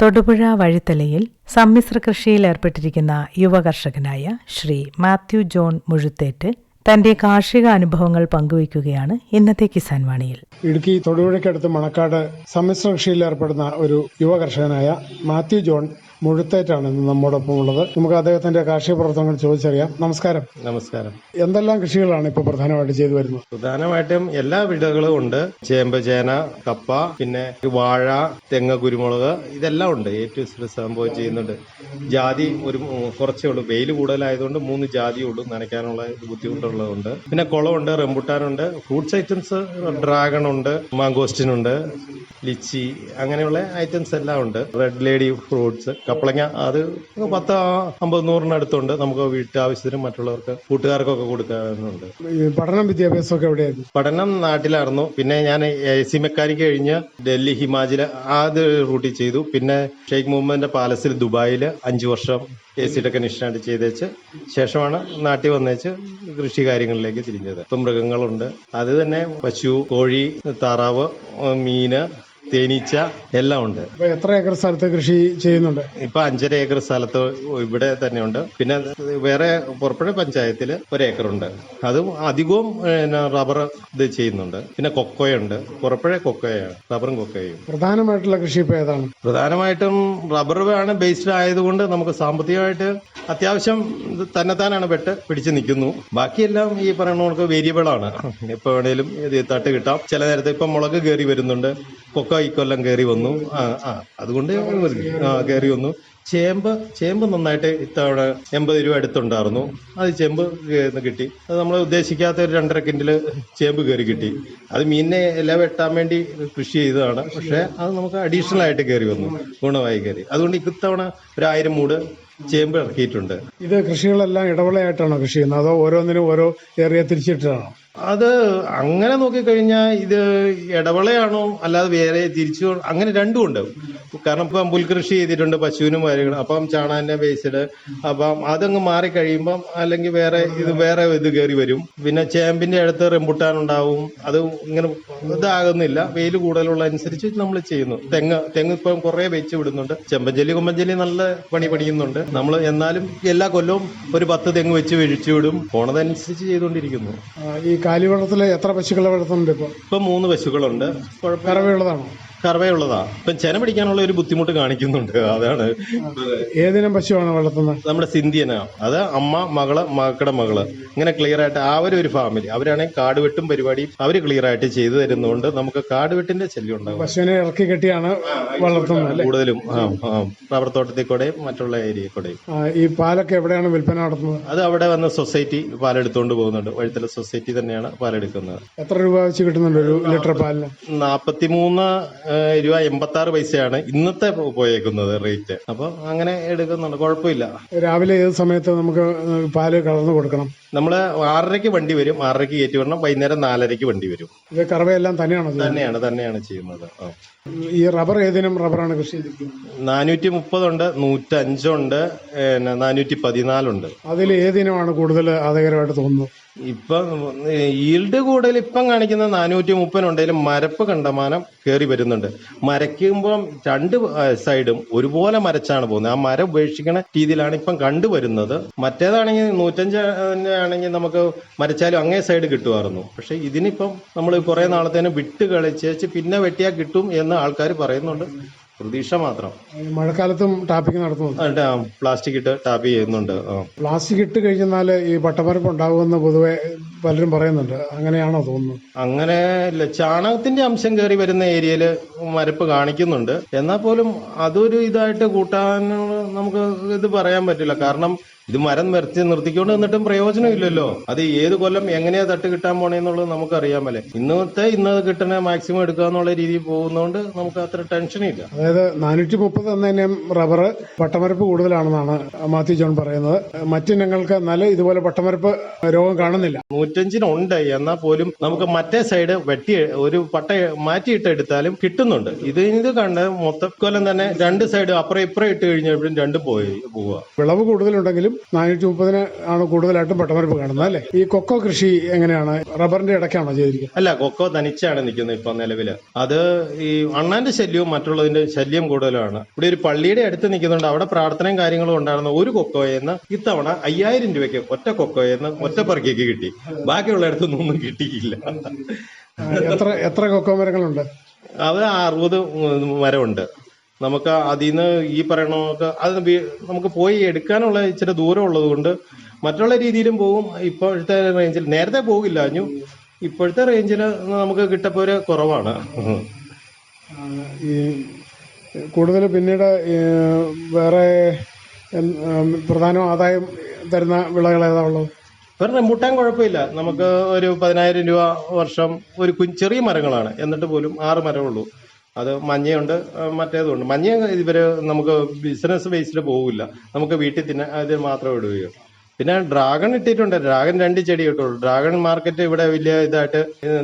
തൊടുപുഴ വഴിത്തലയിൽ സമ്മിശ്ര കൃഷിയിൽ ഏർപ്പെട്ടിരിക്കുന്ന യുവ കർഷകനായ ശ്രീ മാത്യു ജോൺ മുഴുത്തേറ്റ് തന്റെ കാർഷിക അനുഭവങ്ങൾ പങ്കുവയ്ക്കുകയാണ് ഇന്നത്തെ കിസാൻ വാണിയിൽ. ഇടുക്കി തൊടുപുഴയ്ക്കടുത്ത് മണക്കാട് സമ്മിശ്ര കൃഷിയിൽ ഏർപ്പെടുന്ന ഒരു യുവ കർഷകനായ മാത്യു ജോൺ മുഴുത്തേറ്റാണ് ഇന്ന് നമ്മോടൊപ്പം ഉള്ളത്. നമുക്ക് അദ്ദേഹത്തിന്റെ കാർഷിക പ്രവർത്തനങ്ങൾ ചോദിച്ചറിയാം. നമസ്കാരം. നമസ്കാരം. എന്തെല്ലാം കൃഷികളാണ് ഇപ്പോൾ പ്രധാനമായിട്ട് ചെയ്തു വരുന്നത്? പ്രധാനമായിട്ടും എല്ലാ വിളകളും ഉണ്ട്. ചേമ്പ് ചേന കപ്പ പിന്നെ വാഴ തെങ്ങ് കുരുമുളക് ഇതെല്ലാം ഉണ്ട്. ഏറ്റവും സംഭവം ചെയ്യുന്നുണ്ട്. ജാതി ഒരു കുറച്ചേ ഉള്ളൂ. വെയിൽ കൂടുതലായതുകൊണ്ട് മൂന്ന് ജാതിയേ ഉള്ളൂ. നനയ്ക്കാനുള്ള ബുദ്ധിമുട്ടുള്ളതുണ്ട് പിന്നെ കുളമുണ്ട് റംബുട്ടാനുണ്ട്. ഫ്രൂട്ട്സ് ഐറ്റംസ് ഡ്രാഗൺ ഉണ്ട് മാങ്കോസ്റ്റിനുണ്ട് ലിച്ചി അങ്ങനെയുള്ള ഐറ്റംസ് എല്ലാം ഉണ്ട്. റെഡ് ലേഡി ഫ്രൂട്ട്സ് കപ്പളങ്ങ. അത് പത്ത് അമ്പത് നൂറിനടുത്തുണ്ട് നമുക്ക് വീട്ടാവശ്യത്തിനും മറ്റുള്ളവർക്ക് കൂട്ടുകാർക്കൊക്കെ കൊടുക്കാറുണ്ട് പഠനം വിദ്യാഭ്യാസമൊക്കെ എവിടെയായിരുന്നു? പഠനം നാട്ടിലായിരുന്നു. പിന്നെ ഞാൻ എ സി മെക്കാനിക് കഴിഞ്ഞ് ഡൽഹി ഹിമാചൽ ആദ്യ റൂട്ടിൽ ചെയ്തു. പിന്നെ ഷെയ്ഖ് മുഹമ്മദിന്റെ പാലസിൽ ദുബായിൽ അഞ്ചു വർഷം എ സി ടെക്നീഷ്യനായിട്ട് ചെയ്തേച്ച് ശേഷമാണ് നാട്ടിൽ വന്നേച്ച് കൃഷി കാര്യങ്ങളിലേക്ക് തിരിഞ്ഞത്. ഇപ്പം മൃഗങ്ങളുണ്ട്. അത് തന്നെ പശു കോഴി താറാവ് മീന് തേനീച്ച എല്ലാം ഉണ്ട്. എത്ര ഏക്കർ സ്ഥലത്ത് കൃഷി ചെയ്യുന്നുണ്ട്? ഇപ്പൊ അഞ്ചര ഏക്കർ സ്ഥലത്ത് ഇവിടെ തന്നെയുണ്ട്. പിന്നെ വേറെ പുറപ്പുഴ പഞ്ചായത്തിൽ ഒരു ഏക്കറുണ്ട് അതും അധികവും റബ്ബർ ഇത് ചെയ്യുന്നുണ്ട്. പിന്നെ കൊക്കോയുണ്ട്. പുറപ്പുഴ കൊക്കോയാണ് റബ്ബറും കൊക്കോയും. പ്രധാനമായിട്ടുള്ള കൃഷി ഇപ്പൊ ഏതാണ്? പ്രധാനമായിട്ടും റബ്ബർ ആണ് ബേസ്ഡ് ആയതുകൊണ്ട് നമുക്ക് സാമ്പത്തികമായിട്ട് അത്യാവശ്യം തന്നെത്താനാണ് പെട്ട് പിടിച്ചു നിൽക്കുന്നു. ബാക്കിയെല്ലാം ഈ പറയുന്ന വേരിയബിൾ ആണ്. എപ്പോ വേണേലും ഇത് തട്ട് കിട്ടാം. ചില നേരത്തെ ഇപ്പം മുളക് കയറി വരുന്നുണ്ട്. കൊക്ക ഇക്കൊല്ലം കയറി വന്നു. ആ ആ അതുകൊണ്ട് ആ കയറി വന്നു. ചേമ്പ് ചേമ്പ് നന്നായിട്ട് ഇത്തവണ എൺപത് രൂപ അടുത്തുണ്ടായിരുന്നു അത് ചേമ്പ് കിട്ടി. അത് നമ്മൾ ഉദ്ദേശിക്കാത്ത ഒരു രണ്ടര കിൻഡിൽ ചേമ്പ് കയറി കിട്ടി. അത് മീനിനെ എല്ലാം വെട്ടാൻ വേണ്ടി കൃഷി ചെയ്തതാണ്. പക്ഷേ അത് നമുക്ക് അഡീഷണൽ ആയിട്ട് കയറി വന്നു. ഗുണമായി കയറി. അതുകൊണ്ട് ഇത്തവണ ഒരു ആയിരം മൂട് ചേമ്പ് ഇറക്കിയിട്ടുണ്ട്. ഇത് കൃഷികളെല്ലാം ഇടവേളയായിട്ടാണോ കൃഷി ചെയ്യുന്നത്? അതോ ഓരോന്നിനും ഓരോ ഏറിയ തിരിച്ചിട്ടാണോ? അത് അങ്ങനെ നോക്കിക്കഴിഞ്ഞാൽ ഇത് ഇടവളയാണോ? അല്ലാതെ വേറെ തിരിച്ചു? അങ്ങനെ രണ്ടും ഉണ്ട്. കാരണം ഇപ്പം പുൽകൃഷി ചെയ്തിട്ടുണ്ട് പശുവിനും കാര്യങ്ങളും അപ്പം ചാണാന്റെ വേസ്റ്റ് അപ്പം അതങ്ങ് മാറിക്കഴിയുമ്പം അല്ലെങ്കിൽ വേറെ ഇത് വേറെ ഇത് കയറി വരും. പിന്നെ ചേമ്പിന്റെ അടുത്ത് റെമ്പുട്ടാൻ ഉണ്ടാവും. അത് ഇങ്ങനെ ഇതാകുന്നില്ല. വെയിൽ കൂടുതലുള്ള അനുസരിച്ച് നമ്മൾ ചെയ്യുന്നു. തെങ്ങ് തെങ്ങ് ഇപ്പം കുറെ വെച്ച് വിടുന്നുണ്ട്. ചെമ്പഞ്ചലി കൊമ്പഞ്ചലി നല്ല പണി പണിയുന്നുണ്ട്. നമ്മൾ എന്നാലും എല്ലാ കൊല്ലവും ഒരു പത്ത് തെങ്ങ് വെച്ച് വീഴ്ച വിടും. പോണതനുസരിച്ച് ചെയ്തുകൊണ്ടിരിക്കുന്നു. ആ, ഈ കാലിവളത്തിൽ എത്ര പശുക്കളെ വളർത്തുന്നുണ്ട് ഇപ്പോൾ ഇപ്പൊ മൂന്ന് പശുക്കളുണ്ട്. കുഴപ്പമില്ല കറവയുള്ളതാണോ കറവയുള്ളതാ ഇപ്പം ചെന പിടിക്കാനുള്ള ഒരു ബുദ്ധിമുട്ട് കാണിക്കുന്നുണ്ട്. അതാണ്. ഏതിനും പശുവാണ് വളർത്തുന്നത്? നമ്മുടെ സിന്ധിയനാ. അത് അമ്മ മകൾ മക്കളുടെ മകൾ. ഇങ്ങനെ ക്ലിയർ ആയിട്ട് അവരൊരു ഫാമിലി അവരാണെങ്കിൽ കാട് വെട്ടും പരിപാടി അവർ ക്ലിയർ ആയിട്ട് ചെയ്തു തരുന്നുണ്ട് നമുക്ക് കാട് വെട്ടിന്റെ ശല്യം ഉണ്ടാകും പശുവിനെ ഇറക്കി കെട്ടിയാണ് വളർത്തുന്നത് കൂടുതലും ആ ആ റബ്ബർ തോട്ടത്തിൽ കൂടെയും മറ്റുള്ള ഏരിയ കൂടെയും ഈ പാലൊക്കെ എവിടെയാണ് വിൽപ്പന നടത്തുന്നത്? അത് അവിടെ വന്ന സൊസൈറ്റി പാലെടുത്തുകൊണ്ട് പോകുന്നുണ്ട്. വഴുത്തല സൊസൈറ്റി തന്നെയാണ് പാലെടുക്കുന്നത്. എത്ര രൂപ വെച്ച് കിട്ടുന്നുണ്ട് ഒരു ലിറ്റർ പാലിന്? നാപ്പത്തിമൂന്ന് രൂപ എൺപത്തി ആറ് പൈസയാണ് ഇന്നത്തെ പോയേക്കുന്നത് റേറ്റ്. അപ്പൊ അങ്ങനെ എടുക്കുന്നുണ്ട്. കുഴപ്പമില്ല. രാവിലെ ഏത് സമയത്ത് നമുക്ക് പാൽ കലർന്നു കൊടുക്കണം? നമ്മൾ ആറരയ്ക്ക് വണ്ടി വരും. ആറരയ്ക്ക് കയറ്റി വരണം വൈകുന്നേരം നാലരയ്ക്ക് വണ്ടി വരും. ഇത് കറവയെല്ലാം തന്നെയാണ്? തന്നെയാണ് തന്നെയാണ് ചെയ്യുന്നത്. ഈ റബ്ബർ ഏതിനും റബ്ബറാണ് കൃഷി ചെയ്തിരിക്കുന്നത്? നാനൂറ്റി മുപ്പതുണ്ട് നൂറ്റഞ്ചുണ്ട് നാനൂറ്റി പതിനാലുണ്ട് അതിൽ ഏതിനുമാണ് കൂടുതൽ ആദായകരമായിട്ട് തോന്നുന്നത്? ഇപ്പം ഈൽഡ് കൂടുതൽ ഇപ്പം കാണിക്കുന്ന നാനൂറ്റി മുപ്പതിനുണ്ടെങ്കിലും മരപ്പ് കണ്ടമാനം കയറി വരുന്നുണ്ട്. മരയ്ക്കുമ്പം രണ്ട് സൈഡും ഒരുപോലെ മരച്ചാണ് പോകുന്നത്. ആ മരം ഉപേക്ഷിക്കുന്ന രീതിയിലാണ് ഇപ്പം കണ്ടുവരുന്നത്. മറ്റേതാണെങ്കിൽ നൂറ്റഞ്ച് ആണെങ്കിൽ നമുക്ക് മരച്ചാലും അങ്ങേ സൈഡ് കിട്ടുമായിരുന്നു. പക്ഷെ ഇതിനിപ്പം നമ്മൾ കുറെ നാളത്തേന് വിട്ട് കളിച്ചേച്ച് പിന്നെ വെട്ടിയാൽ കിട്ടും എന്ന് ആൾക്കാർ പറയുന്നുണ്ട്. പ്രതീക്ഷ മാത്രം. മഴക്കാലത്തും ടാപ്പിംഗ് നടത്തുന്നുണ്ട്. പ്ലാസ്റ്റിക് ഇട്ട് ടാപ്പ് ചെയ്യുന്നുണ്ട്. പ്ലാസ്റ്റിക് ഇട്ട് കഴിഞ്ഞാൽ ഈ പട്ടമരപ്പ് ഉണ്ടാകുമെന്ന് പൊതുവെ പലരും പറയുന്നുണ്ട്. അങ്ങനെയാണോ തോന്നുന്നത്? അങ്ങനെ ഇല്ല. ചാണകത്തിന്റെ അംശം കയറി വരുന്ന ഏരിയയിൽ മരപ്പ് കാണിക്കുന്നുണ്ട്. എന്നാൽ പോലും അതൊരു ഇതായിട്ട് കൂട്ടാൻ നമുക്ക് ഇത് പറയാൻ പറ്റില്ല. കാരണം ഇത് മരം നിർത്തി നിർത്തിക്കൊണ്ട് നിന്നിട്ടും പ്രയോജനമില്ലല്ലോ. അത് ഏത് കൊല്ലം എങ്ങനെയാ തട്ട് കിട്ടാൻ പോണേന്നുള്ളത് നമുക്ക് അറിയാമല്ലേ ഇന്നത്തെ ഇന്ന് കിട്ടണ മാക്സിമം എടുക്കുക എന്നുള്ള രീതിയിൽ പോകുന്നതുകൊണ്ട് നമുക്ക് അത്ര ടെൻഷൻ ഇല്ല. അതായത് നാനൂറ്റി മുപ്പത് എന്നതിനും റബ്ബർ പട്ടമരപ്പ് കൂടുതലാണെന്നാണ് മാത്യു ജോൺ പറയുന്നത്. മറ്റിനങ്ങൾക്ക് നല്ല ഇതുപോലെ പട്ടമരപ്പ് രോഗം കാണുന്നില്ല. നൂറ്റഞ്ചിനുണ്ട്. എന്നാൽ പോലും നമുക്ക് മറ്റേ സൈഡ് വെട്ടി ഒരു പട്ട മാറ്റിയിട്ട് എടുത്താലും കിട്ടുന്നുണ്ട്. ഇത് ഇത് കണ്ട് മൊത്തക്കൊല്ലം തന്നെ രണ്ട് സൈഡ് അപ്പുറം ഇപ്പുറം ഇട്ട് കഴിഞ്ഞപ്പോഴും രണ്ടും പോയി പോവുക വിളവ് കൂടുതലുണ്ടെങ്കിലും നാനൂറ്റി മുപ്പതിന് ആണ് കൂടുതലായിട്ടും പട്ടമരപ്പ് കാണുന്നത് അല്ലേ? ഈ കൊക്കോ കൃഷി എങ്ങനെയാണ്? റബ്ബറിന്റെ ഇടയ്ക്കാണോ ചെയ്തിരിക്കുന്നത്? അല്ല കൊക്കോ തനിച്ചാണ് നിൽക്കുന്നത് ഇപ്പൊ നിലവിൽ. അത് ഈ അണ്ണാന്റെ ശല്യവും മറ്റുള്ളതിന്റെ ശല്യം കൂടുതലാണ്. ഇവിടെ ഒരു പള്ളിയുടെ അടുത്ത് നിൽക്കുന്നുണ്ട്. അവിടെ പ്രാർത്ഥനയും കാര്യങ്ങളും ഉണ്ടായിരുന്ന. ഒരു കൊക്കോയെന്ന് ഇത്തവണ അയ്യായിരം രൂപയ്ക്ക് ഒറ്റ കൊക്കോയെന്ന് ഒറ്റ പറക്കിക്ക് കിട്ടി. ബാക്കിയുള്ള അടുത്തൊന്നും ഒന്നും കിട്ടിയില്ല എത്ര എത്ര കൊക്കോ മരങ്ങളുണ്ട്? അത് അറുപത് മരമുണ്ട്. നമുക്ക് അതിൽ നിന്ന് ഈ പറയണമൊക്കെ അത് നമുക്ക് പോയി എടുക്കാനുള്ള ഇച്ചിരി ദൂരം ഉള്ളത് കൊണ്ട് മറ്റുള്ള രീതിയിലും പോകും. ഇപ്പോഴത്തെ റേഞ്ചിൽ നേരത്തെ പോകില്ല അഞ്ഞു. ഇപ്പോഴത്തെ റേഞ്ചിൽ നമുക്ക് കിട്ടപ്പോര് കുറവാണ്. ഈ കൂടുതൽ പിന്നീട് വേറെ പ്രധാന ആദായം തരുന്ന വിളകൾ ഏതാ ഉള്ളത്? വേറെ റംബൂട്ടാൻ കുഴപ്പമില്ല. നമുക്ക് ഒരു പതിനായിരം രൂപ വർഷം ഒരു ചെറിയ മരങ്ങളാണ്. എന്നിട്ട് പോലും ആറ് മരമുള്ളൂ അത് മഞ്ഞയുണ്ട് മറ്റേതും മറ്റേതുണ്ട് മഞ്ഞ ഇവർ നമുക്ക് ബിസിനസ് ബേസിൽ പോകില്ല നമുക്ക് വീട്ടിൽ തന്നെ അത് മാത്രം ഇടുകയോ. പിന്നെ ഡ്രാഗൺ ഇട്ടിട്ടുണ്ട്. ഡ്രാഗൺ രണ്ട് ചെടി ഇട്ടുള്ളൂ. ഡ്രാഗൺ മാർക്കറ്റ് ഇവിടെ വലിയ ഇതായിട്ട്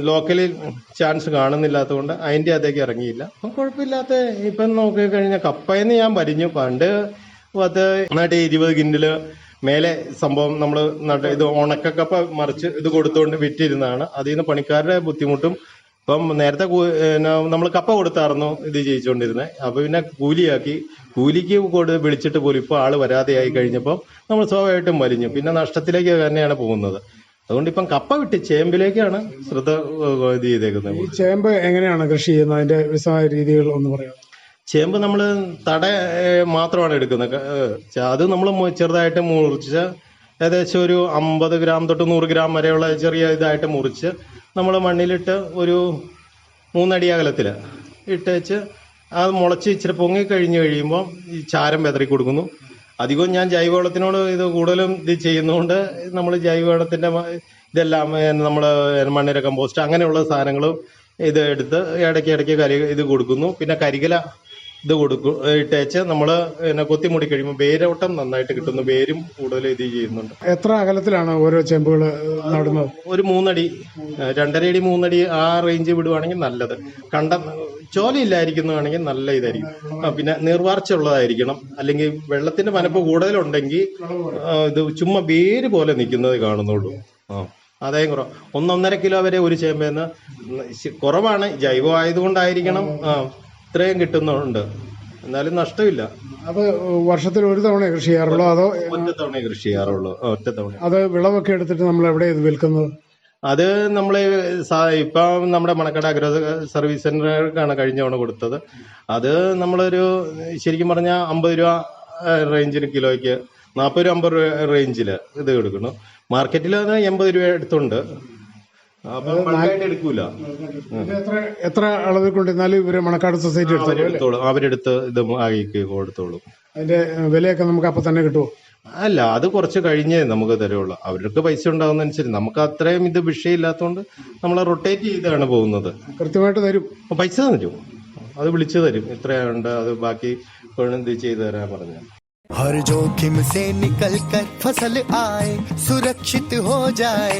ലോക്കലിൽ ചാൻസ് കാണുന്നില്ലാത്തതുകൊണ്ട് അതിന്റെ അതേക്ക് ഇറങ്ങിയില്ല. അപ്പം കുഴപ്പമില്ലാത്ത ഇപ്പം നോക്കി കഴിഞ്ഞാൽ കപ്പയെന്ന് ഞാൻ പരിഞ്ഞു. പണ്ട് പത്ത് നട്ട് ഇരുപത് കിൻഡിൽ മേലെ സംഭവം നമ്മൾ നട്ട് ഇത് ഉണക്കക്കപ്പ മറിച്ച് ഇത് കൊടുത്തുകൊണ്ട് വിറ്റിരുന്നതാണ്. അതിൽ നിന്ന് പണിക്കാരുടെ ബുദ്ധിമുട്ടും ഇപ്പം നേരത്തെ നമ്മൾ കപ്പ കൊടുത്തായിരുന്നു ഇത് ചെയ്യിച്ചുകൊണ്ടിരുന്നത് അപ്പൊ പിന്നെ കൂലിയാക്കി. കൂലിക്ക് കൊടു വിളിച്ചിട്ട് പോലും ഇപ്പൊ ആൾ വരാതെയായി കഴിഞ്ഞപ്പോൾ നമ്മൾ സ്വാഭാവികമായിട്ടും വലിഞ്ഞു. പിന്നെ നഷ്ടത്തിലേക്ക് തന്നെയാണ് പോകുന്നത്. അതുകൊണ്ട് ഇപ്പം കപ്പ വിട്ട് ചേമ്പിലേക്കാണ് ശ്രദ്ധ ഇത് ചെയ്തേക്കുന്നത്. ഈ ചേമ്പ് എങ്ങനെയാണ് കൃഷി ചെയ്യുന്നത്? അതിന്റെ വിശദമായ രീതികൾ ഒന്ന് പറയാം ചേമ്പ് നമ്മൾ തട മാത്രമാണ് എടുക്കുന്നത്. അത് നമ്മൾ ചെറുതായിട്ട് മുറിച്ച് ഏകദേശം ഒരു അമ്പത് ഗ്രാം തൊട്ട് നൂറ് ഗ്രാം വരെയുള്ള ചെറിയ ഇതായിട്ട് മുറിച്ച് നമ്മൾ മണ്ണിലിട്ട് ഒരു മൂന്നടി അകലത്തിൽ ഇട്ടേച്ച് അത് മുളച്ച് ഇച്ചിരി പൊങ്ങി കഴിഞ്ഞ് കഴിയുമ്പോൾ ഈ ചാരം വെതറി കൊടുക്കുന്നു. അധികവും ഞാൻ ജൈവവളത്തിനോട് ഇത് കൂടുതലും ഇത് ചെയ്യുന്നതുകൊണ്ട് നമ്മൾ ജൈവവളത്തിന്റെ ഇതെല്ലാം നമ്മൾ മണ്ണിര കമ്പോസ്റ്റ് അങ്ങനെയുള്ള സാധനങ്ങളും ഇത് എടുത്ത് ഇടയ്ക്ക് ഇടയ്ക്ക് കരി ഇത് കൊടുക്കുന്നു. പിന്നെ കരികല ഇത് കൊടുക്കും ഇട്ടേച്ച് നമ്മൾ പിന്നെ കൊത്തിമുടി കഴിയുമ്പോൾ വേരോട്ടം നന്നായിട്ട് കിട്ടുന്നു. വേരും കൂടുതൽ ഇത് ചെയ്യുന്നുണ്ട്. എത്ര അകലത്തിലാണ് ഓരോ ചെമ്പുകൾ നടുന്നത്? ഒരു മൂന്നടി രണ്ടര അടി മൂന്നടി ആ റേഞ്ച് വിടുവാണെങ്കിൽ നല്ലത്. കണ്ട ചോലയില്ലായിരിക്കുന്നതാണെങ്കിൽ നല്ല ഇതായിരിക്കും. ആ, പിന്നെ നീർവാർച്ച ഉള്ളതായിരിക്കണം. അല്ലെങ്കിൽ വെള്ളത്തിന്റെ മനപ്പ് കൂടുതലുണ്ടെങ്കിൽ ഇത് ചുമ്മാ വേര് പോലെ നിൽക്കുന്നത് കാണുന്നുള്ളൂ. ആ ആദായം കുറവ്. ഒന്നൊന്നര കിലോ വരെ ഒരു ചേമ്പേന്ന് കുറവാണ്. ജൈവമായതുകൊണ്ടായിരിക്കണം. ആ ഇത്രയും കിട്ടുന്നുണ്ട്. എന്നാലും നഷ്ടമില്ല. അത് വർഷത്തിൽ ഒരു തവണ കൃഷി ചെയ്യാറുള്ളൂ അതോ ഒറ്റ തവണ കൃഷി ചെയ്യാറുള്ളൂ. ഒറ്റ തവണ അത് വിളവൊക്കെ എടുത്തിട്ട് നമ്മൾ എവിടെ ഇത് വിൽക്കുന്നത്? അത് നമ്മൾ ഇപ്പം നമ്മുടെ മണക്കട അഗ്രോ സർവീസ് സെന്ററുകൾക്കാണ് കഴിഞ്ഞ തവണ കൊടുത്തത്. അത് നമ്മളൊരു ശരിക്കും പറഞ്ഞാൽ അമ്പത് രൂപ റേഞ്ചിന് കിലോയ്ക്ക് നാൽപ്പത് രൂപ അമ്പത് രൂപ റേഞ്ചിൽ ഇത് കൊടുക്കുന്നു. മാർക്കറ്റിൽ അത് എൺപത് രൂപ എടുത്തുണ്ട്. എടുക്കൂല ഇത് എത്ര എത്ര അളവിൽ കൊണ്ടിരുന്നാലും ഇവര് മണക്കാട് സൊസൈറ്റി എടുത്തു അവരെടുത്തോളൂ അവരെടുത്ത് ഇത് ആക്കി കൊടുത്തോളൂ അതിന്റെ വിലയൊക്കെ നമുക്ക് അപ്പൊ തന്നെ കിട്ടുമോ അല്ല അത് കുറച്ച് കഴിഞ്ഞേ നമുക്ക് തരുള്ളൂ അവർക്ക് പൈസ ഉണ്ടാവുന്നതനുസരിച്ച് നമുക്ക് അത്രയും ഇത് വിഷയമില്ലാത്തതുകൊണ്ട് നമ്മൾ റൊട്ടേറ്റ് ചെയ്താണ് പോകുന്നത് കൃത്യമായിട്ട് തരും അപ്പൊ പൈസ തരും അത് വിളിച്ചു തരും ഇത്രയുണ്ട് അത് ബാക്കി ഇത് ചെയ്തു തരാൻ പറഞ്ഞു हर जोखिम से निकल कर फसल आए सुरक्षित हो जाए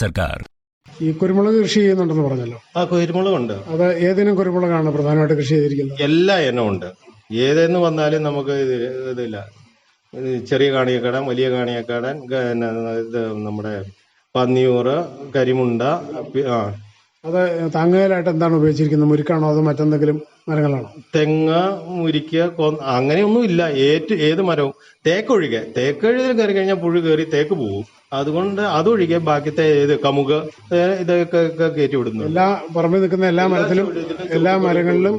സർക്കാർ. ഈ കുരുമുളക് കൃഷി ചെയ്യുന്നുണ്ടെന്ന് പറഞ്ഞല്ലോ. ആ കുരുമുളകുണ്ട്. അത് ഏതിനും കുരുമുളകാണ് പ്രധാനമായിട്ട് കൃഷി ചെയ്തിരിക്കുന്നത്? എല്ലാ ഇനവും ഉണ്ട്. ഏതെന്ന് വന്നാലും നമുക്ക് ഇതില്ല. ചെറിയ കാണിയക്കാടൻ വലിയ കാണിയക്കാടൻ നമ്മുടെ പന്നിയൂറ് കരിമുണ്ട ആ അത് താങ്ങുകയിലായിട്ട് എന്താണ് ഉപയോഗിച്ചിരിക്കുന്നത്? മുരിക്കാണോ അതോ മറ്റെന്തെങ്കിലും മരങ്ങളാണോ? തെങ്ങ് മുരിക്ക അങ്ങനെയൊന്നും ഇല്ല. ഏറ്റ് ഏത് മരവും. തേക്കൊഴികെ തേക്കൊഴുതിൽ കയറി കഴിഞ്ഞാൽ പുഴു കയറി തേക്ക് പോകും അതുകൊണ്ട് അതൊഴികെ ബാക്കിത്തെ ഏത് കമുക് ഇതൊക്കെ കയറ്റി വിടുന്നു എല്ലാ പറമ്പിൽ നിൽക്കുന്ന എല്ലാ മരത്തിലും എല്ലാ മരങ്ങളിലും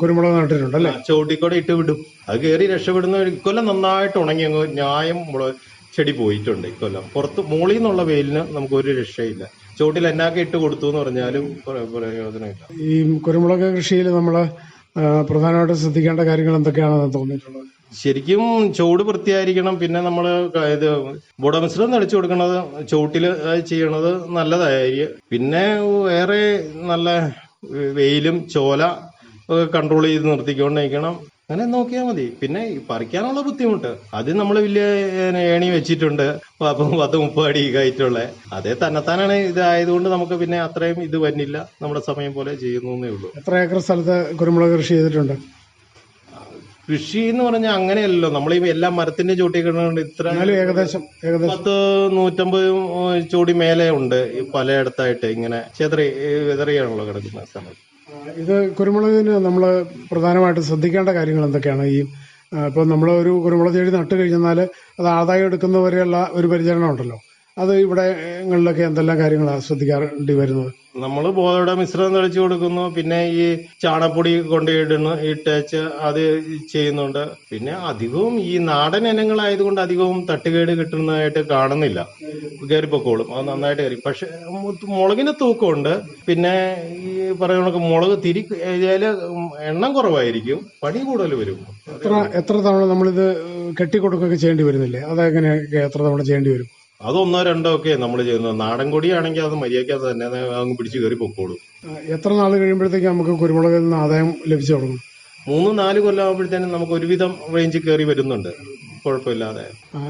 കുരുമുളക് നട്ടിട്ടുണ്ട് അല്ലേ? ചോട്ടിക്കൂടെ ഇട്ട് വിടും. അത് കയറി രക്ഷപ്പെടുന്ന ഇക്കൊല്ലം നന്നായിട്ട് ഉണങ്ങി അങ്ങ് ന്യായം മുളക് ചെടി പോയിട്ടുണ്ട് ഇക്കൊല്ലം. പുറത്ത് മുകളിൽ നിന്നുള്ള വെയിലിന് നമുക്ക് ഒരു രക്ഷയില്ല. ചോട്ടിൽ എന്നാക്കെ ഇട്ട് കൊടുത്തു എന്ന് പറഞ്ഞാലും പ്ര- പ്രയോജനമില്ല. ഈ കുരുമുളക് കൃഷിയിൽ നമ്മൾ പ്രധാനമായിട്ടും ശ്രദ്ധിക്കേണ്ട കാര്യങ്ങൾ എന്തൊക്കെയാണെന്ന് തോന്നിയിട്ടുള്ളത്? ശരിക്കും ചൂട് വൃത്തിയായിരിക്കണം പിന്നെ നമ്മൾ ഇത് ബുടമിശ്രം തളിച്ചു കൊടുക്കണത് ചൂട്ടിൽ ചെയ്യണത് നല്ലതായിരിക്കും. പിന്നെ വേറെ നല്ല വെയിലും ചോല കൺട്രോൾ ചെയ്ത് നിർത്തിക്കൊണ്ടിരിക്കണം അങ്ങനെ നോക്കിയാൽ മതി. പിന്നെ പറിക്കാനുള്ള ബുദ്ധിമുട്ട്. അത് നമ്മൾ വലിയ ഏണി വെച്ചിട്ടുണ്ട്. അപ്പം പത്ത് മുപ്പത് അടി കയറ്റുള്ള അതേ തന്നെത്താനാണ് ഇതായതുകൊണ്ട് നമുക്ക് പിന്നെ അത്രയും ഇത് വരുന്നില്ല. നമ്മുടെ സമയം പോലെ ചെയ്യുന്നേ ഉള്ളൂ. എത്ര ഏക്കർ സ്ഥലത്ത് കുരുമുളക് കൃഷി ചെയ്തിട്ടുണ്ട്? കൃഷി എന്ന് പറഞ്ഞാൽ അങ്ങനെയല്ലോ നമ്മൾ ഈ എല്ലാ മരത്തിന്റെ ചോട്ടി കിടന്നുകൊണ്ട് ഇത്ര ഏകദേശം പത്ത് നൂറ്റമ്പത് ചൂടി മേലെ ഉണ്ട്. പലയിടത്തായിട്ട് ഇങ്ങനെ ചെതറി വിതറിയാണല്ലോ കിടക്കുന്ന സ്ഥലം ഇത് കുരുമുളകിന് നമ്മൾ പ്രധാനമായിട്ട് ശ്രദ്ധിക്കേണ്ട കാര്യങ്ങൾ എന്തൊക്കെയാണ്? ഈ ഇപ്പോൾ നമ്മൾ ഒരു കുരുമുളക് ചെടി നട്ട് കഴിഞ്ഞാൽ അത് ആദായം എടുക്കുന്നവരെയുള്ള ഒരു പരിചരണം ഉണ്ടല്ലോ. അത് ഇവിടെങ്ങളിലൊക്കെ എന്തെല്ലാം കാര്യങ്ങളാണ് ശ്രദ്ധിക്കാറേണ്ടി വരുന്നത്? നമ്മൾ ബോധയുടെ മിശ്രിതം തളിച്ചു കൊടുക്കുന്നു. പിന്നെ ഈ ചാണപ്പൊടി കൊണ്ടിടുന്നു ഇട്ടേച്ച് അത് ചെയ്യുന്നുണ്ട്. പിന്നെ അധികവും ഈ നാടൻ ഇനങ്ങളായതുകൊണ്ട് അധികവും തട്ടുകേട് കിട്ടുന്നതായിട്ട് കാണുന്നില്ല. കയറിപ്പൊക്കോളും. അത് നന്നായിട്ട് കയറി. പക്ഷെ മുളകിന് തൂക്കമുണ്ട്. പിന്നെ ഈ പറയുന്ന മുളക് തിരി എണ്ണം കുറവായിരിക്കും. പണി കൂടുതൽ വരും. എത്ര എത്ര തവണ നമ്മളിത് കെട്ടിക്കൊടുക്കുകയൊക്കെ ചെയ്യേണ്ടി വരുന്നില്ലേ? അതെങ്ങനെ എത്ര തവണ ചെയ്യേണ്ടി വരും? അതൊന്നോ രണ്ടോ ഒക്കെ നമ്മൾ ചെയ്യുന്നത്. നാടൻ കൊടിയാണെങ്കിൽ അത് മര്യാദയ്ക്ക് തന്നെ അങ്ങ് പിടിച്ച് കയറി പൊക്കോളും. എത്ര നാൾ കഴിയുമ്പോഴത്തേക്ക് നമുക്ക് കുരുമുളകിൽ നിന്ന് ആദായം ലഭിച്ചു തുടങ്ങും? മൂന്ന് നാല് കൊല്ലം ആകുമ്പോഴത്തേനും നമുക്ക് ഒരുവിധം റേഞ്ച് കയറി വരുന്നുണ്ട്. കുഴപ്പമില്ലാതെ.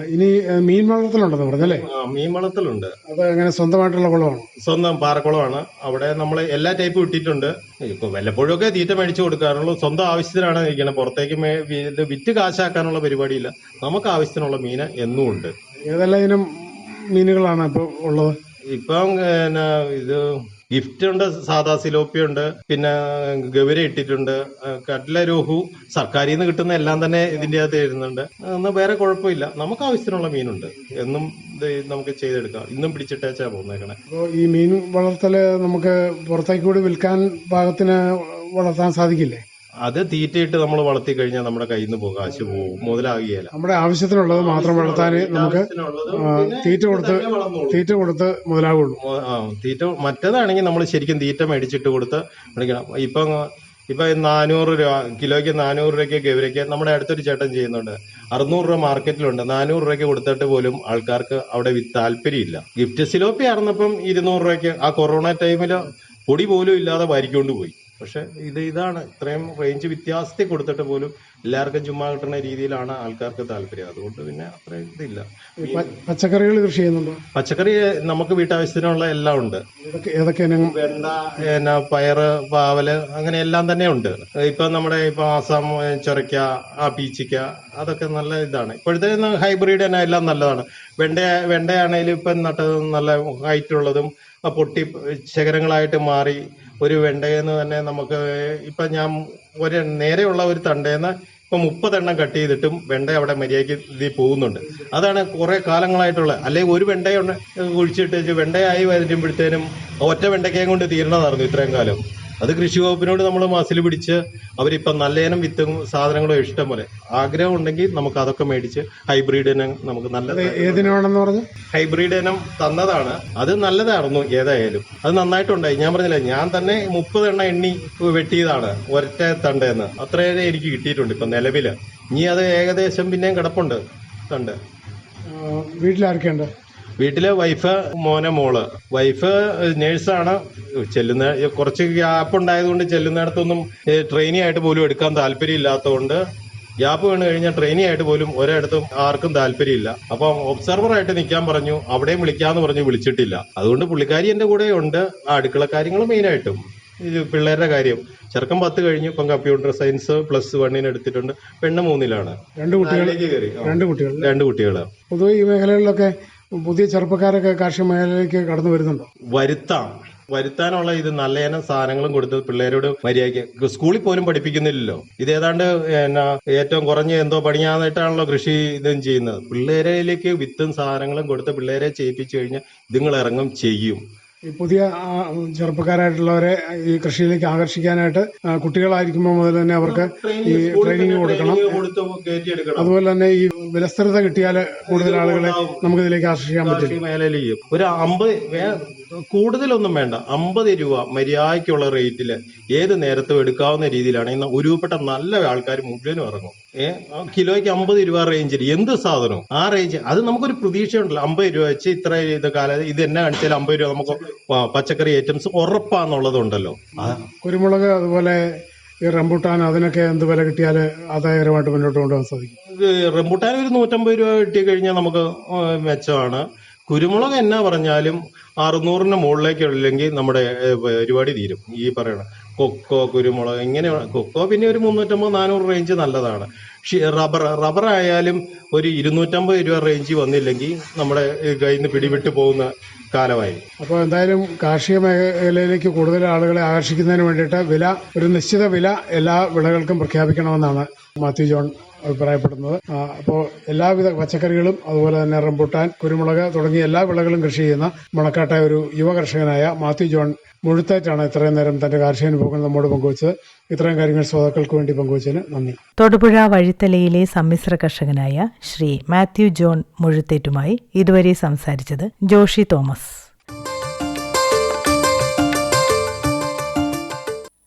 ഇനി മീൻ വളർത്തലുണ്ടെന്ന് പറഞ്ഞല്ലേ? ആ, മീൻ വളർത്തലുണ്ട് അത് അങ്ങനെ സ്വന്തമായിട്ടുള്ള കുളമാണ്? സ്വന്തം പാറക്കുളമാണ്. അവിടെ നമ്മൾ എല്ലാ ടൈപ്പും ഇട്ടിട്ടുണ്ട്. ഇപ്പൊ വല്ലപ്പോഴൊക്കെ തീറ്റ മേടിച്ചു കൊടുക്കാറുള്ളൂ. സ്വന്തം ആവശ്യത്തിനാണ് ഇരിക്കുന്നത് പുറത്തേക്ക് ഇത് വിറ്റ് കാശാക്കാനുള്ള പരിപാടിയില്ല. നമുക്ക് ആവശ്യത്തിനുള്ള മീന് എന്നും ഉണ്ട് ഏതെല്ലാം ഇനം മീനുകളാണ് ഇപ്പോൾ ഉള്ളത്? ഇപ്പം ഇത് ഗിഫ്റ്റ് ഉണ്ട് സാദാ സിലോപ്പി ഉണ്ട് പിന്നെ ഗവര ഇട്ടിട്ടുണ്ട് കട്ല രോഹു സർക്കാരിൽ നിന്ന് കിട്ടുന്ന എല്ലാം തന്നെ ഇതിന്റെ അകത്ത് വരുന്നുണ്ട് എന്നാൽ വേറെ കുഴപ്പമില്ല. നമുക്ക് ആവശ്യത്തിനുള്ള മീനുണ്ട്. എന്നും നമുക്ക് ചെയ്തെടുക്കാം. ഇന്നും പിടിച്ചിട്ടേച്ചാ പോകുന്നേക്കണേ അപ്പോൾ ഈ മീൻ വളർത്തൽ നമുക്ക് പുറത്തേക്ക് കൂടി വിൽക്കാൻ പാകത്തിന് വളർത്താൻ സാധിക്കില്ലേ? അത് തീറ്റയിട്ട് നമ്മൾ വളർത്തി കഴിഞ്ഞാൽ നമ്മുടെ കയ്യിൽ നിന്ന് പോകും കാശ് പോകും മുതലാകുകയില്ല നമ്മുടെ ആവശ്യത്തിനുള്ളത് മാത്രം വളർത്താൻ നമുക്ക് തീറ്റ കൊടുത്ത് തീറ്റ കൊടുത്ത് മുതലാകുള്ളൂ. തീറ്റ മറ്റേതാണെങ്കിൽ നമ്മൾ ശരിക്കും തീറ്റ മേടിച്ചിട്ട് കൊടുത്ത് മേടിക്കണം. ഇപ്പം ഇപ്പൊ നാനൂറ് രൂപ കിലോയ്ക്ക് നാനൂറ് രൂപയ്ക്ക് ഗവരയ്ക്ക് നമ്മുടെ അടുത്തൊരു ചേട്ടൻ ചെയ്യുന്നുണ്ട്. അറുന്നൂറ് രൂപ മാർക്കറ്റിലുണ്ട്. നാനൂറ് രൂപയ്ക്ക് കൊടുത്തിട്ട് പോലും ആൾക്കാർക്ക് അവിടെ വി- താല്പര്യമില്ല. ഗിഫ്റ്റ് സിലോപ്പി ആയിരുന്നപ്പം ഇരുന്നൂറ് രൂപയ്ക്ക് ആ കൊറോണ ടൈമിൽ പൊടി പോലും ഇല്ലാതെ വാരിക്കൊണ്ട് പോയി പക്ഷെ ഇത് ഇതാണ്. ഇത്രയും റേഞ്ച് വ്യത്യാസത്തിൽ കൊടുത്തിട്ട് പോലും എല്ലാവർക്കും ചുമ്മാ കിട്ടുന്ന രീതിയിലാണ് ആൾക്കാർക്ക് താല്പര്യം. അതുകൊണ്ട് പിന്നെ അത്രയും ഇതില്ല. പച്ചക്കറികൾ കൃഷി ചെയ്യുന്നുണ്ടോ? പച്ചക്കറി നമുക്ക് വീട്ടാവശ്യത്തിനുള്ള എല്ലാം ഉണ്ട്. വെണ്ട പിന്നെ പയറ് പാവൽ അങ്ങനെ എല്ലാം തന്നെ ഉണ്ട്. ഇപ്പൊ നമ്മുടെ ഇപ്പൊ ആസാം ചൊരയ്ക്ക ആ പീച്ചിക്ക അതൊക്കെ നല്ല ഇതാണ്. ഇപ്പോഴത്തെ ഹൈബ്രിഡ് തന്നെ എല്ലാം നല്ലതാണ്. വെണ്ട വെണ്ടയാണെങ്കിലും ഇപ്പൊ നട്ടത് നല്ല ഹൈറ്റ് ഉള്ളതും പൊട്ടി ശകരങ്ങളായിട്ട് മാറി ഒരു വെണ്ടയെന്ന് തന്നെ നമുക്ക് ഇപ്പൊ ഞാൻ ഒരു നേരെയുള്ള ഒരു തണ്ടേന്ന് ഇപ്പൊ മുപ്പതെണ്ണം കട്ട് ചെയ്തിട്ടും വെണ്ട അവിടെ മര്യാദയ്ക്ക് ഇതിൽ പോകുന്നുണ്ട്. അതാണ് കുറെ കാലങ്ങളായിട്ടുള്ള അല്ലെങ്കിൽ ഒരു വെണ്ടയുണ്ട് കുഴിച്ചിട്ട് വെണ്ടയായി വരുമ്പോഴത്തേനും ഒറ്റ വെണ്ടയ്ക്കയും കൊണ്ട് തീരണതായിരുന്നു ഇത്രയും കാലം. അത് കൃഷി വകുപ്പിനോട് നമ്മൾ മസിൽ പിടിച്ച് അവരിപ്പം നല്ല ഇനം വിത്തും സാധനങ്ങളും ഇഷ്ടം പോലെ ആഗ്രഹം ഉണ്ടെങ്കിൽ നമുക്ക് അതൊക്കെ മേടിച്ച് ഹൈബ്രിഡ് ഇനം നമുക്ക് നല്ല ഏതിനാണെന്ന് പറഞ്ഞു? ഹൈബ്രിഡ് ഇനം തന്നതാണ്. അത് നല്ലതായിരുന്നു ഏതായാലും. അത് നന്നായിട്ടുണ്ടായി. ഞാൻ പറഞ്ഞില്ല ഞാൻ തന്നെ മുപ്പത് എണ്ണ എണ്ണി വെട്ടിയതാണ് ഒരറ്റ തണ്ടെന്ന്. അത്രയേറെ എനിക്ക് കിട്ടിയിട്ടുണ്ട് ഇപ്പൊ നിലവിൽ. ഇനി അത് ഏകദേശം പിന്നെയും കിടപ്പുണ്ട്. തണ്ട്. വീട്ടിലാർക്കുണ്ട് വീട്ടിലെ വൈഫ് മോനെ മോൾ. വൈഫ് നേഴ്സാണ്. ചെല്ലുന്ന കുറച്ച് ഗ്യാപ്പ് ഉണ്ടായതുകൊണ്ട് ചെല്ലുന്നിടത്തൊന്നും ട്രെയിനി ആയിട്ട് പോലും എടുക്കാൻ താല്പര്യം ഇല്ലാത്തതുകൊണ്ട് ഗ്യാപ്പ് വീണ് കഴിഞ്ഞാൽ ട്രെയിനി ആയിട്ട് പോലും ഒരിടത്തും ആർക്കും താല്പര്യമില്ല. അപ്പം ഒബ്സർവർ ആയിട്ട് നിൽക്കാൻ പറഞ്ഞു അവിടെയും വിളിക്കാന്ന് പറഞ്ഞു വിളിച്ചിട്ടില്ല. അതുകൊണ്ട് പുള്ളിക്കാരി എന്റെ കൂടെ ഉണ്ട്. ആ അടുക്കള കാര്യങ്ങൾ മെയിനായിട്ടും ഇത് പിള്ളേരുടെ കാര്യം. ചെറുക്കം പത്ത് കഴിഞ്ഞു. ഇപ്പം കമ്പ്യൂട്ടർ സയൻസ് പ്ലസ് വണ്ണിന് എടുത്തിട്ടുണ്ട്. പെണ്ണ് മൂന്നിലാണ്. രണ്ട് കുട്ടികൾ. കയറി. രണ്ട് കുട്ടികൾ. രണ്ട് കുട്ടികൾ പൊതുവെ ഈ മേഖലകളിലൊക്കെ പുതിയ ചെറുപ്പക്കാരൊക്കെ കാർഷിക മേഖലയിലേക്ക് കടന്നു വരുന്നുണ്ടോ? വരുത്താം. വരുത്താനുള്ള ഇത് നല്ല ഇനം സാധനങ്ങളും കൊടുത്ത് പിള്ളേരോട് മര്യാദയ്ക്ക് സ്കൂളിൽ പോലും പഠിപ്പിക്കുന്നില്ലല്ലോ. ഇത് ഏതാണ്ട് ഏറ്റവും കുറഞ്ഞ എന്തോ പണിയാന്നിട്ടാണല്ലോ കൃഷി ഇതും ചെയ്യുന്നത്. പിള്ളേരിലേക്ക് വിത്തും സാധനങ്ങളും കൊടുത്ത് പിള്ളേരെ ചെയ്യിപ്പിച്ചു കഴിഞ്ഞാൽ ഇതുങ്ങൾ ഇറങ്ങും ചെയ്യും. പുതിയ ചെറുപ്പക്കാരായിട്ടുള്ളവരെ ഈ കൃഷിയിലേക്ക് ആകർഷിക്കാനായിട്ട് കുട്ടികളായിരിക്കുമ്പോൾ മുതൽ തന്നെ അവർക്ക് ഈ ട്രെയിനിങ് കൊടുക്കണം. അതുപോലെ തന്നെ ഈ വിലസ്ഥിരത കിട്ടിയാൽ കൂടുതൽ ആളുകളെ നമുക്ക് ഇതിലേക്ക് ആകർഷിക്കാൻ പറ്റും. ഒരു അമ്പത് കൂടുതലൊന്നും വേണ്ട. അമ്പത് രൂപ മര്യാദയ്ക്കുള്ള റേറ്റിൽ ഏത് നേരത്തും എടുക്കാവുന്ന രീതിയിലാണ്. ഇന്ന് ഉരുവപ്പെട്ട നല്ല ആൾക്കാർ മുഴുവനും ഇറങ്ങും. ഏ? കിലോയ്ക്ക് അമ്പത് രൂപ റേഞ്ചിൽ എന്ത് സാധനവും? ആ റേഞ്ച് അത് നമുക്കൊരു പ്രതീക്ഷയുണ്ടല്ലോ. അമ്പത് രൂപ വെച്ച് ഇത്ര ഇത് കാലം ഇത് എന്നെ കാണിച്ചാൽ അമ്പത് രൂപ നമുക്ക് പച്ചക്കറി ഐറ്റംസ് ഉറപ്പാന്നുള്ളതുണ്ടല്ലോ. കുരുമുളക് അതുപോലെ ഈ റംബൂട്ടാൻ അതിനൊക്കെ എന്ത് വില കിട്ടിയാൽ ആദായകരമായിട്ട് മുന്നോട്ട് കൊണ്ടുപോകാൻ സാധിക്കും. റംബുട്ടാൻ ഒരു നൂറ്റമ്പത് രൂപ കിട്ടി കഴിഞ്ഞാൽ നമുക്ക് മെച്ചമാണ്. കുരുമുളക് എന്നാ പറഞ്ഞാലും അറുന്നൂറിന് മുകളിലേക്ക് ഉള്ളെങ്കിൽ നമ്മുടെ പരിപാടി തീരും. ഈ പറയണ കൊക്കോ കുരുമുളക് ഇങ്ങനെ കൊക്കോ പിന്നെ ഒരു മുന്നൂറ്റമ്പത് നാനൂറ് റേഞ്ച് നല്ലതാണ്. റബ്ബർ റബ്ബർ ആയാലും ഒരു ഇരുന്നൂറ്റമ്പത് രൂപ റേഞ്ച് വന്നില്ലെങ്കിൽ നമ്മുടെ കയ്യിൽ നിന്ന് പിടിവിട്ട് പോകുന്ന കാലമായി. അപ്പോൾ എന്തായാലും കാർഷിക മേഖലയിലേക്ക് കൂടുതൽ ആളുകളെ ആകർഷിക്കുന്നതിന് വേണ്ടിയിട്ട് വില ഒരു നിശ്ചിത വില എല്ലാ വിളകൾക്കും പ്രഖ്യാപിക്കണമെന്നാണ് മാത്യു ജോൺ അഭിപ്രായപ്പെടുന്നത്. അപ്പോൾ എല്ലാവിധ പച്ചക്കറികളും അതുപോലെ തന്നെ റംബുട്ടാൻ കുരുമുളക് തുടങ്ങിയ എല്ലാ വിളകളും കൃഷി ചെയ്യുന്ന മണക്കാട്ടെ ഒരു യുവ കർഷകനായ മാത്യു ജോൺ മുഴുത്തായിട്ടാണ് ഇത്രയും നേരം തന്റെ കാർഷിക അനുഭവങ്ങൾ നമ്മോട് പങ്കുവച്ചത്. ഇത്രയും കാര്യങ്ങൾ ശ്രോതാക്കൾക്ക് വേണ്ടി പങ്കുവച്ചതിന് നന്ദി. തൊടുപുഴ വഴിത്തലയിലെ സമ്മിശ്ര കർഷകനായ ശ്രീ മാത്യു ജോൺ മുഴുത്തേറ്റുമായി ഇതുവരെ സംസാരിച്ചത് ജോഷി തോമസ്.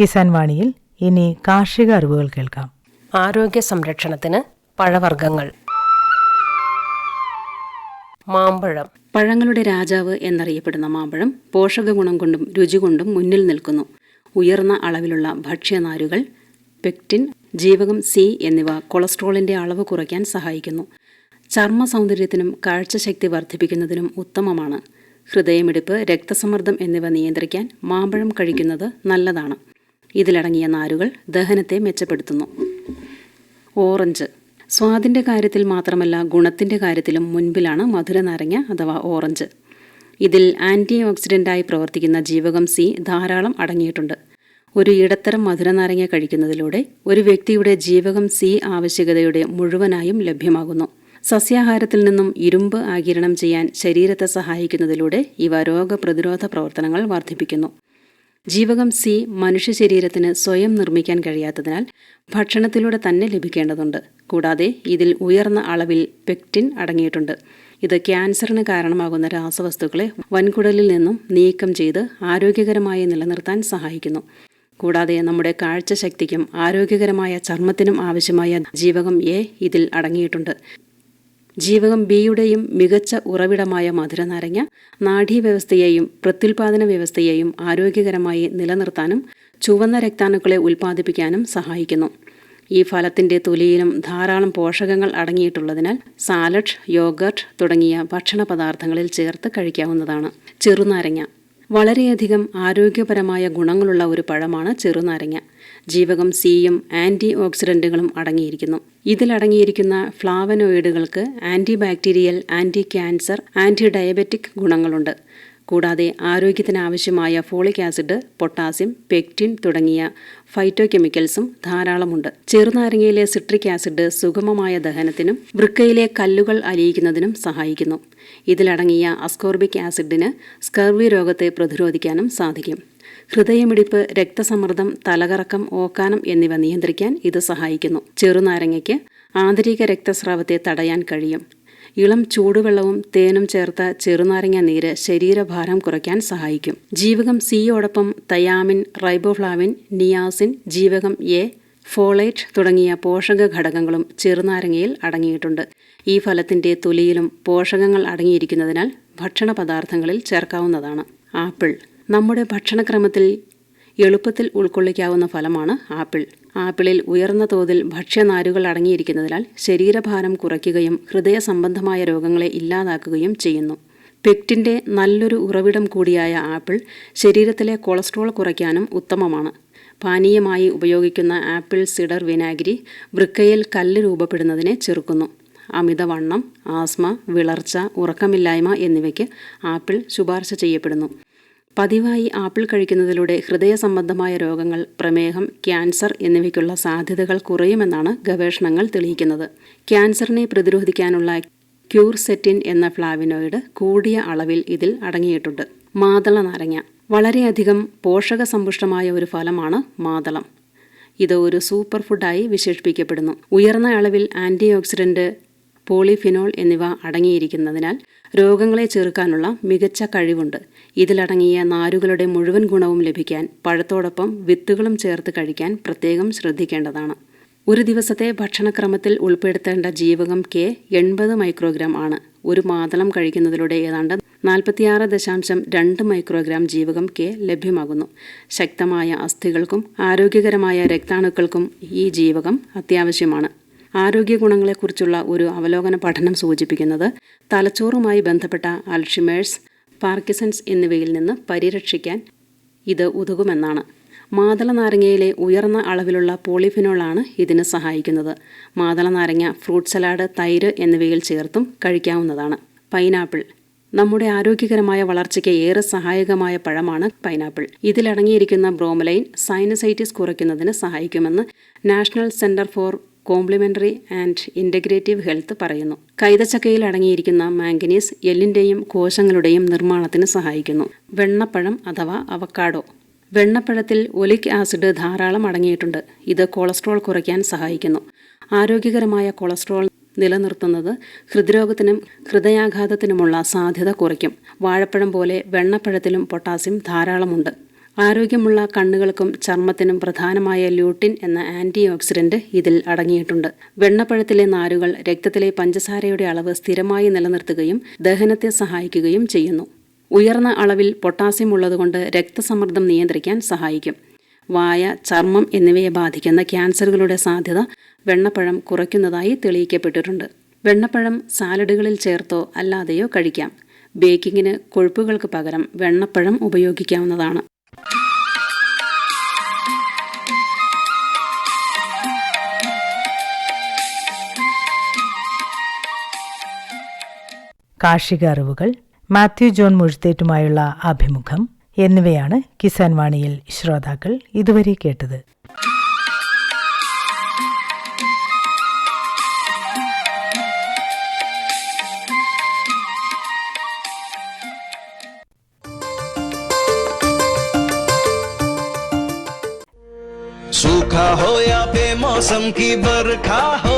കിസാൻ വാണിയിൽ ഇനി കാർഷിക അറിവുകൾ കേൾക്കാം. ആരോഗ്യ സംരക്ഷണത്തിന് പഴവർഗങ്ങൾ. മാമ്പഴം. പഴങ്ങളുടെ രാജാവ് എന്നറിയപ്പെടുന്ന മാമ്പഴം പോഷക ഗുണം കൊണ്ടും രുചി കൊണ്ടും മുന്നിൽ നിൽക്കുന്നു. ഉയർന്ന അളവിലുള്ള ഭക്ഷ്യനാരുകൾ പെക്റ്റിൻ ജീവകം സി എന്നിവ കൊളസ്ട്രോളിന്റെ അളവ് കുറയ്ക്കാൻ സഹായിക്കുന്നു. ചർമ്മ സൗന്ദര്യത്തിനും കാഴ്ചശക്തി വർദ്ധിപ്പിക്കുന്നതിനും ഉത്തമമാണ്. ഹൃദയമിടിപ്പ് രക്തസമ്മർദ്ദം എന്നിവ നിയന്ത്രിക്കാൻ മാമ്പഴം കഴിക്കുന്നത് നല്ലതാണ്. ഇതിലടങ്ങിയ നാരുകൾ ദഹനത്തെ മെച്ചപ്പെടുത്തുന്നു. ഓറഞ്ച്. സ്വാദിന്റെ കാര്യത്തിൽ മാത്രമല്ല ഗുണത്തിന്റെ കാര്യത്തിലും മുൻപിലാണ് മധുര നാരങ്ങ അഥവാ ഓറഞ്ച്. ഇതിൽ ആന്റി ഓക്സിഡന്റായി പ്രവർത്തിക്കുന്ന ജീവകം സി ധാരാളം അടങ്ങിയിട്ടുണ്ട്. ഒരു ഇടത്തരം മധുര നാരങ്ങ കഴിക്കുന്നതിലൂടെ ഒരു വ്യക്തിയുടെ ജീവകം സി ആവശ്യകതയുടെ മുഴുവനായും ലഭ്യമാകുന്നു. സസ്യാഹാരത്തിൽ നിന്നും ഇരുമ്പ് ആകിരണം ചെയ്യാൻ ശരീരത്തെ സഹായിക്കുന്നതിലൂടെ ഇവ രോഗപ്രതിരോധ പ്രവർത്തനങ്ങൾ വർദ്ധിപ്പിക്കുന്നു. ജീവകം സി മനുഷ്യ ശരീരത്തിന് സ്വയം നിർമ്മിക്കാൻ കഴിയാത്തതിനാൽ ഭക്ഷണത്തിലൂടെ തന്നെ ലഭിക്കേണ്ടതുണ്ട്. കൂടാതെ ഇതിൽ ഉയർന്ന അളവിൽ പെക്റ്റിൻ അടങ്ങിയിട്ടുണ്ട്. ഇത് ക്യാൻസറിന് കാരണമാകുന്ന രാസവസ്തുക്കളെ വൻകുടലിൽ നിന്നും നീക്കം ചെയ്ത് ആരോഗ്യകരമായി നിലനിർത്താൻ സഹായിക്കുന്നു. കൂടാതെ നമ്മുടെ കാഴ്ചശക്തിക്കും ആരോഗ്യകരമായ ചർമ്മത്തിനും ആവശ്യമായ ജീവകം എ ഇതിൽ അടങ്ങിയിട്ടുണ്ട്. ജീവകം ബിയുടെയും മികച്ച ഉറവിടമായ മധുരനാരങ്ങ നാഡീവ്യവസ്ഥയെയും പ്രത്യുൽപാദന വ്യവസ്ഥയെയും ആരോഗ്യകരമായി നിലനിർത്താനും ചുവന്ന രക്താണുക്കളെ ഉൽപ്പാദിപ്പിക്കാനും സഹായിക്കുന്നു. ഈ ഫലത്തിന്റെ തൊലിയിലും ധാരാളം പോഷകങ്ങൾ അടങ്ങിയിട്ടുള്ളതിനാൽ സാലഡ് യോഗർട്ട് തുടങ്ങിയ ഭക്ഷണ പദാർത്ഥങ്ങളിൽ ചേർത്ത് കഴിക്കാവുന്നതാണ് ചെറുനാരങ്ങ. വളരെയധികം ആരോഗ്യപരമായ ഗുണങ്ങളുള്ള ഒരു പഴമാണ് ചെറുനാരങ്ങ. ജീവകം സിയും ആന്റി ഓക്സിഡന്റുകളും അടങ്ങിയിരിക്കുന്നു. ഇതിലടങ്ങിയിരിക്കുന്ന ഫ്ലാവനോയിഡുകൾക്ക് anti bacterial anti cancer anti diabetic ഗുണങ്ങളുണ്ട്. കൂടാതെ ആരോഗ്യത്തിന് ആവശ്യമായ ഫോളിക് ആസിഡ് പൊട്ടാസ്യം പെക്റ്റിൻ തുടങ്ങിയ ഫൈറ്റോകെമിക്കൽസും ധാരാളമുണ്ട്. ചെറുനാരങ്ങയിലെ സിട്രിക് ആസിഡ് സുഗമമായ ദഹനത്തിനും വൃക്കയിലെ കല്ലുകൾ അലിയിക്കുന്നതിനും സഹായിക്കുന്നു. ഇതിലടങ്ങിയ അസ്കോർബിക് ആസിഡിന് സ്കർവി രോഗത്തെ പ്രതിരോധിക്കാനും സാധിക്കും. ഹൃദയമിടിപ്പ് രക്തസമ്മർദ്ദം തലകറക്കം ഓക്കാനം എന്നിവ നിയന്ത്രിക്കാൻ ഇത് സഹായിക്കുന്നു. ചെറുനാരങ്ങയ്ക്ക് ആന്തരിക രക്തസ്രാവത്തെ തടയാൻ കഴിയും. ഇളം ചൂടുവെള്ളവും തേനും ചേർത്ത ചെറുനാരങ്ങ നീര് ശരീരഭാരം കുറയ്ക്കാൻ സഹായിക്കും. ജീവകം സിയോടൊപ്പം തയാമിൻ റൈബോഫ്ലാവിൻ നിയാസിൻ ജീവകം എ ഫോളേറ്റ് തുടങ്ങിയ പോഷക ഘടകങ്ങളും ചെറുനാരങ്ങയിൽ അടങ്ങിയിട്ടുണ്ട്. ഈ ഫലത്തിന്റെ തൊലിയിലും പോഷകങ്ങൾ അടങ്ങിയിരിക്കുന്നതിനാൽ ഭക്ഷണ പദാർത്ഥങ്ങളിൽ ചേർക്കാവുന്നതാണ്. ആപ്പിൾ നമ്മുടെ ഭക്ഷണക്രമത്തിൽ എളുപ്പത്തിൽ ഉൾക്കൊള്ളിക്കാവുന്ന ഫലമാണ് ആപ്പിൾ. ആപ്പിളിൽ ഉയർന്ന തോതിൽ ഭക്ഷ്യനാരുകൾ അടങ്ങിയിരിക്കുന്നതിനാൽ ശരീരഭാരം കുറയ്ക്കുകയും ഹൃദയ സംബന്ധമായ രോഗങ്ങളെ ഇല്ലാതാക്കുകയും ചെയ്യുന്നു. പെക്റ്റിന്റെ നല്ലൊരു ഉറവിടം കൂടിയായ ആപ്പിൾ ശരീരത്തിലെ കൊളസ്ട്രോൾ കുറയ്ക്കാനും ഉത്തമമാണ്. പാനീയമായി ഉപയോഗിക്കുന്ന ആപ്പിൾ സിഡർ വിനാഗിരി വൃക്കയിൽ കല്ല് രൂപപ്പെടുന്നതിനെ ചെറുക്കുന്നു. അമിതവണ്ണം ആസ്മ വിളർച്ച ഉറക്കമില്ലായ്മ എന്നിവയ്ക്ക് ആപ്പിൾ ശുപാർശ ചെയ്യപ്പെടുന്നു. പതിവായി ആപ്പിൾ കഴിക്കുന്നതിലൂടെ ഹൃദയ സംബന്ധമായ രോഗങ്ങൾ പ്രമേഹം ക്യാൻസർ എന്നിവയ്ക്കുള്ള സാധ്യതകൾ കുറയുമെന്നാണ് ഗവേഷണങ്ങൾ തെളിയിക്കുന്നത്. ക്യാൻസറിനെ പ്രതിരോധിക്കാനുള്ള ക്യൂർസെറ്റിൻ എന്ന ഫ്ലാവിനോയിഡ് കൂടിയ അളവിൽ ഇതിൽ അടങ്ങിയിട്ടുണ്ട്. മാതള നാരങ്ങ. വളരെയധികം പോഷക സമ്പുഷ്ടമായ ഒരു ഫലമാണ് മാതളം. ഇത് ഒരു സൂപ്പർ ഫുഡായി വിശേഷിപ്പിക്കപ്പെടുന്നു. ഉയർന്ന അളവിൽ ആന്റി ഓക്സിഡന്റ് പോളിഫിനോൾ എന്നിവ അടങ്ങിയിരിക്കുന്നതിനാൽ രോഗങ്ങളെ ചെറുക്കാനുള്ള മികച്ച കഴിവുണ്ട്. ഇതിലടങ്ങിയ നാരുകളുടെ മുഴുവൻ ഗുണവും ലഭിക്കാൻ പഴത്തോടൊപ്പം വിത്തുകളും ചേർത്ത് കഴിക്കാൻ പ്രത്യേകം ശ്രദ്ധിക്കേണ്ടതാണ്. ഒരു ദിവസത്തെ ഭക്ഷണക്രമത്തിൽ ഉൾപ്പെടുത്തേണ്ട ജീവകം കെ എൺപത് മൈക്രോഗ്രാം ആണ്. ഒരു മാതളം കഴിക്കുന്നതിലൂടെ ഏതാണ്ട് നാൽപ്പത്തിയാറ് ദശാംശം രണ്ട് മൈക്രോഗ്രാം ജീവകം കെ ലഭ്യമാകുന്നു. ശക്തമായ അസ്ഥികൾക്കും ആരോഗ്യകരമായ രക്താണുക്കൾക്കും ഈ ജീവകം അത്യാവശ്യമാണ്. ആരോഗ്യ ഗുണങ്ങളെക്കുറിച്ചുള്ള ഒരു അവലോകന പഠനം സൂചിപ്പിക്കുന്നത് തലച്ചോറുമായി ബന്ധപ്പെട്ട അൽഷിമേഴ്സ് പാർക്കിസൺസ് എന്നിവയിൽ നിന്ന് പരിരക്ഷിക്കാൻ ഇത് ഉതകുമെന്നാണ്. മാതള നാരങ്ങയിലെ ഉയർന്ന അളവിലുള്ള പോളിഫിനോളാണ് ഇതിന് സഹായിക്കുന്നത്. മാതള നാരങ്ങ ഫ്രൂട്ട് സലാഡ് തൈര് എന്നിവയിൽ ചേർത്തും കഴിക്കാവുന്നതാണ്. പൈനാപ്പിൾ. നമ്മുടെ ആരോഗ്യകരമായ വളർച്ചയ്ക്ക് ഏറെ സഹായകമായ പഴമാണ് പൈനാപ്പിൾ. ഇതിലടങ്ങിയിരിക്കുന്ന ബ്രോമലൈൻ സൈനസൈറ്റിസ് കുറയ്ക്കുന്നതിന് സഹായിക്കുമെന്ന് national centre for complementary and integrative health പറയുന്നു. കൈതച്ചക്കയിൽ അടങ്ങിയിരിക്കുന്ന മാംഗനീസ് എല്ലിന്റെയും കോശങ്ങളുടെയും നിർമ്മാണത്തിന് സഹായിക്കുന്നു. വെണ്ണപ്പഴം അഥവാ അവക്കാഡോ വെണ്ണപ്പഴത്തിൽ ഒലിക് ആസിഡ് ധാരാളം അടങ്ങിയിട്ടുണ്ട്. ഇത് കൊളസ്ട്രോൾ കുറയ്ക്കാൻ സഹായിക്കുന്നു. ആരോഗ്യകരമായ കൊളസ്ട്രോൾ നിലനിർത്തുന്നത് ഹൃദ്രോഗത്തിനും ഹൃദയാഘാതത്തിനുമുള്ള സാധ്യത കുറയ്ക്കും. വാഴപ്പഴം പോലെ വെണ്ണപ്പഴത്തിലും പൊട്ടാസ്യം ധാരാളമുണ്ട്. ആരോഗ്യമുള്ള കണ്ണുകൾക്കും ചർമ്മത്തിനും പ്രധാനമായ ല്യൂട്ടിൻ എന്ന ആന്റി ഓക്സിഡന്റ് ഇതിൽ അടങ്ങിയിട്ടുണ്ട്. വെണ്ണപ്പഴത്തിലെ നാരുകൾ രക്തത്തിലെ പഞ്ചസാരയുടെ അളവ് സ്ഥിരമായി നിലനിർത്തുകയും ദഹനത്തെ സഹായിക്കുകയും ചെയ്യുന്നു. ഉയർന്ന അളവിൽ പൊട്ടാസ്യം ഉള്ളതുകൊണ്ട് രക്തസമ്മർദ്ദം നിയന്ത്രിക്കാൻ സഹായിക്കും. വായ ചർമ്മം എന്നിവയെ ബാധിക്കുന്ന ക്യാൻസറുകളുടെ സാധ്യത വെണ്ണപ്പഴം കുറയ്ക്കുന്നതായി തെളിയിക്കപ്പെട്ടിട്ടുണ്ട്. വെണ്ണപ്പഴം സാലഡുകളിൽ ചേർത്തോ അല്ലാതെയോ കഴിക്കാം. ബേക്കിങ്ങിന് കൊഴുപ്പുകൾക്ക് പകരം വെണ്ണപ്പഴം ഉപയോഗിക്കാവുന്നതാണ്. കാർഷിക അറിവുകൾ മാത്യു ജോൺ മുഴുത്തേറ്റുമായുള്ള അഭിമുഖം എന്നിവയാണ് കിസാൻ വാണിയിൽ ശ്രോതാക്കൾ ഇതുവരെ കേട്ടത് सूखा हो या बेमौसम की बरखा हो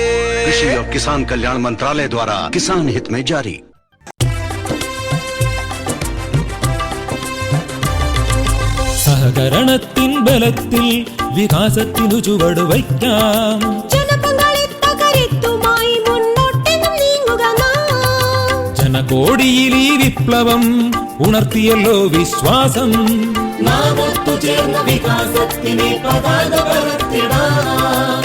कृषि और किसान कल्याण मंत्रालय द्वारा किसान हित में जारी സഹകരണത്തിൻ ബലത്തിൽ വികാസത്തിനു ചുവടുവയ്ക്കാം ജനപങ്കാളിത്തകരുത്തുമായി മുന്നോട്ടെന്നും നീങ്ങുക നാം. ജനകോടിയിൽ ഈ വിപ്ലവം ഉണർത്തിയല്ലോ വിശ്വാസം നാം ഒത്തുചേർന്ന വികാസത്തിനെ പതാക പറത്തിടാം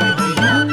ஐயா